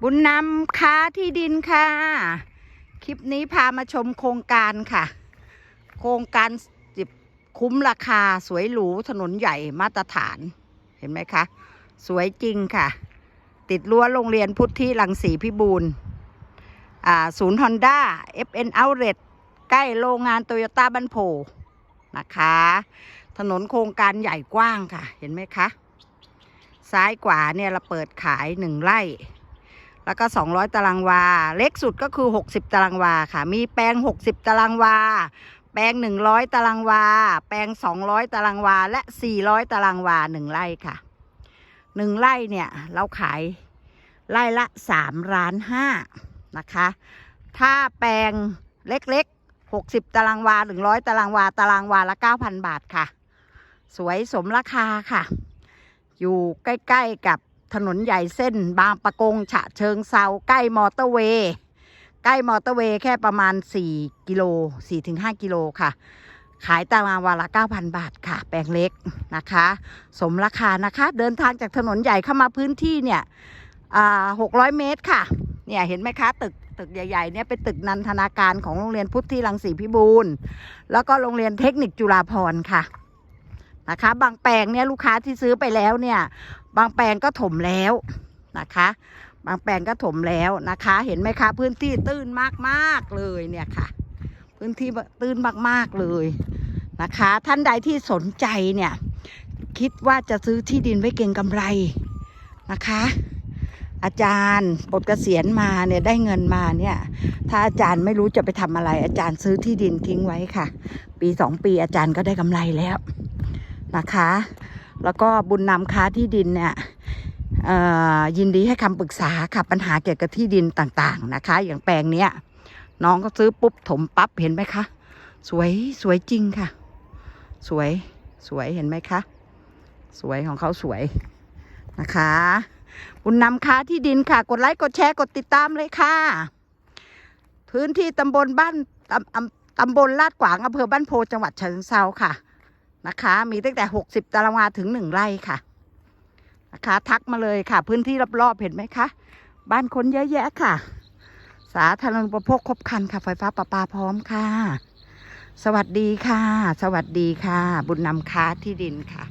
บุญนำค้าที่ดินค่ะ คลิปนี้พามาชมโครงการค่ะ โครงการจิบคุ้มราคาสวยหรูถนนใหญ่มาตรฐาน เห็นไหมคะ สวยจริงค่ะ ติดรั้วโรงเรียนพุทธิรังสีพิบูลศูนย์ฮอนด้า FN Outlet ใกล้โรงงานโตโยต้าบ้านโพนะคะ ถนนโครงการใหญ่กว้างค่ะ เห็นไหมคะ ซ้ายขวาเนี่ยเราเปิดขายหนึ่งไร่ แล้วก็ 200 ตารางวา เล็กสุดก็คือ 60 ตารางวาค่ะ มีแปลง 60 ตารางวา แปลง 100 ตารางวา แปลง 200 ตารางวา และ 400 ตารางวา 1 ไร่ค่ะ 1 ไร่เนี่ย เราขายไร่ละ3ล้าน5นะคะ ถ้าแปลงเล็กๆ 60 ตารางวา 100 ตารางวา ตารางวาละ 9,000 บาทค่ะ สวยสมราคาค่ะ อยู่ใกล้ ๆ กับ ถนนใหญ่เส้น บางปะกงฉะเชิงเซาใกล้มอเตอร์เวย์ใกล้มอเตอร์เวย์แค่ประมาณ 4 กิโล 4-5 กิโลค่ะ ขายตารางวาละ 9,000 บาทค่ะ แปลงเล็กนะคะ สมราคานะคะ เดินทางจากถนนใหญ่เข้ามาพื้นที่เนี่ยอ่า600เมตรค่ะ เนี่ยเห็นไหมคะตึกตึกใหญ่ๆเนี่ยเป็นตึกนันทนาการของโรงเรียนพุทธิรังสีพิบูลแล้วก็โรงเรียนเทคนิคจุฬาภรค่ะ นะคะ บางแปลงเนี่ยลูกค้าที่ซื้อไปแล้วเนี่ย บางแปลงก็ถมแล้วนะคะ บางแปลงก็ถมแล้วนะคะ เห็นไหมคะ พื้นที่ตื้นมากๆเลยเนี่ยค่ะ พื้นที่ตื้นมากๆเลยนะคะ ท่านใดที่สนใจเนี่ย คิดว่าจะซื้อที่ดินไว้เก็งกำไรนะคะ อาจารย์ปลดเกษียณมาเนี่ยได้เงินมาเนี่ย ถ้าอาจารย์ไม่รู้จะไปทำอะไร อาจารย์ซื้อที่ดินทิ้งไว้ค่ะ ปีสองปีอาจารย์ก็ได้กำไรแล้ว นะคะ แล้วก็บุญนำค้าที่ดินเนี่ยยินดีให้คำปรึกษาค่ะปัญหาเกี่ยวกับที่ดินต่างๆนะคะ อย่างแปลงเนี้ยน้องก็ซื้อปุ๊บถมปั๊บเห็นไหมคะ สวยสวยจริงค่ะ สวยสวยเห็นไหมคะสวยของเขาสวยนะคะบุญนำค้าที่ดินค่ะ กดไลค์กดแชร์กดติดตามเลยค่ะ พื้นที่ตำบลบ้านตำตำบลลาดกวางอำเภอบ้านโพจังหวัดฉะเชิงเซาค่ะ นะคะ มีตั้งแต่ 60 ตารางวาถึง 1 ไร่ค่ะนะคะ ทักมาเลยค่ะ พื้นที่รอบๆเห็นไหมคะ บ้านคนเยอะแยะค่ะ สาธารณูปโภคครบครันค่ะ ไฟฟ้าประปาพร้อมค่ะ สวัสดีค่ะ สวัสดีค่ะ บุญนำค้าที่ดินค่ะ